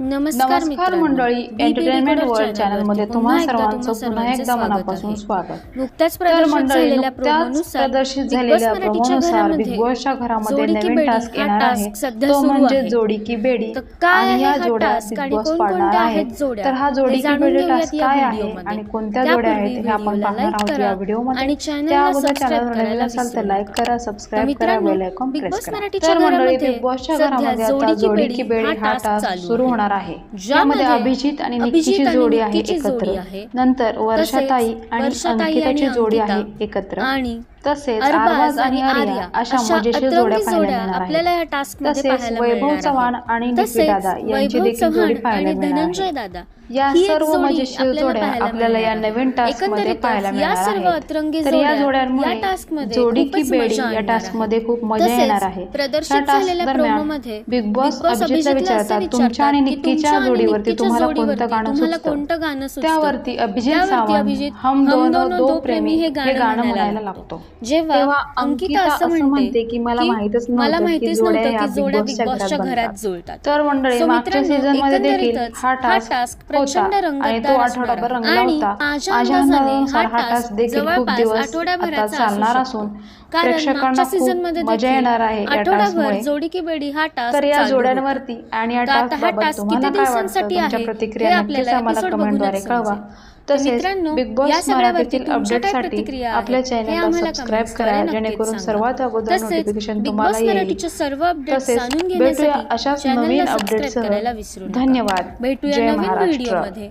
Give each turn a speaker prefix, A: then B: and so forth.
A: नमस्कार
B: नमस्कार. मंडळी एंटरटेनमेंट वर्ल्ड
A: चॅनलमध्ये
B: तुम्हा सर्वांचं पुन्हा एकदा मनापासून
A: स्वागत नुकत्याच प्रदर्शित झालेल्या प्रोमोनुसार बिग
B: बॉसच्या घरामध्ये नवीन टास्क येणार आहे तो म्हणजे. जोडी की बेडी आणि या जोड्या बिग बॉस पाडणार
A: आहेत?
B: तर हा जोडी की बेडी टास्क काय आहे. आणि कोणत्या जोड्या आहेत हे आपण पाहणार आहोत या
A: आणि चॅनलला
B: त्या अगोदर चॅनलवर नवीन असाल तर लाईक. करा सबस्क्राईब करा बेल आयकॉन प्रेस करा तर मंडळी बिग बॉसच्या घरामध्ये आता जोडी
A: बेडी
B: की बेडी
A: हा टास्क
B: सुरू
A: आहे.
B: होणार आहे
A: ज्यामध्ये
B: यामध्ये अभिजित आणि
A: अभिजित आणि
B: जोडी आहे एकत्र. नंतर वर्षाताई आणि अंकिताची जोडी आहे एकत्र
A: आणि
B: तसेच
A: आणि आर्या
B: अशा मजेशीर जोड्या पाहायला मिळणार आहेत
A: या टास्कमध्ये
B: तसेच
A: पाहायला
B: वैभव चव्हाण. आणि दादा यांची देखील जोडी पाहायला मिळणार
A: धनंजय
B: आहे
A: दादा
B: या सर्व मजेशीर जोड्या आपल्याला या नवीन.
A: टास्कमध्ये
B: पाहायला
A: या
B: मिळणार आहेत तर या
A: जोड्या या
B: जोड्यांमुळे
A: टास्कमध्ये
B: जोडी की बेडी या टास्क. मध्ये खूप मजा येणार आहे या टास्क दरम्यान बिग बॉस अभिजितला
A: असं
B: विचारतात तुमच्या आणि
A: आणि
B: जोडीवरती तुम्हाला कोणतं गाणं
A: तुम्हाला
B: सुचतं?
A: कोणतं गाणं
B: त्यावरती अभिजित सावंत
A: अभिजित
B: हम दोनो दो प्रेमी हे गाणं म्हणायला
A: लागतो. जेव्हा अंकिता असं म्हणते
B: की मला माहितच
A: मला
B: नव्हतं की
A: माहितीच
B: जोड्या
A: नव्हतं की जोड्या बिग बॉसच्या
B: घरात.
A: जुळतात.
B: तर मंडळी मागच्या सीझनमध्ये देखील हा टास्क
A: प्रचंड रंगतदार
B: आठवडाभर रंगला
A: आणि
B: होता.
A: माझ्या अंदाजाने हा
B: टास्क देखील खूप दिवस चालणार. असून
A: कारण मागच्या
B: सीझनमध्ये मजा येणार आहे
A: आठवडाभर जोडी की बेडी हा टास्क
B: तर या. जोड्यांवरती आणि
A: हा टास्क किती दिवसांसाठी आहे? हे आपल्याला बघूनच
B: कळवा. तसेच बिग बॉस मराठीतील अपडेटसाठी? आपल्या चॅनलला सबस्क्राईब करा जेणेकरून. सर्वात अगोदर नोटिफिकेशन तुम्हाला येईल. तसेच
A: जाणून
B: भेटूया
A: घेण्यासाठी
B: अशाच नवीन
A: नका.
B: धन्यवाद.
A: भेटूया नवीन व्हिडिओमध्ये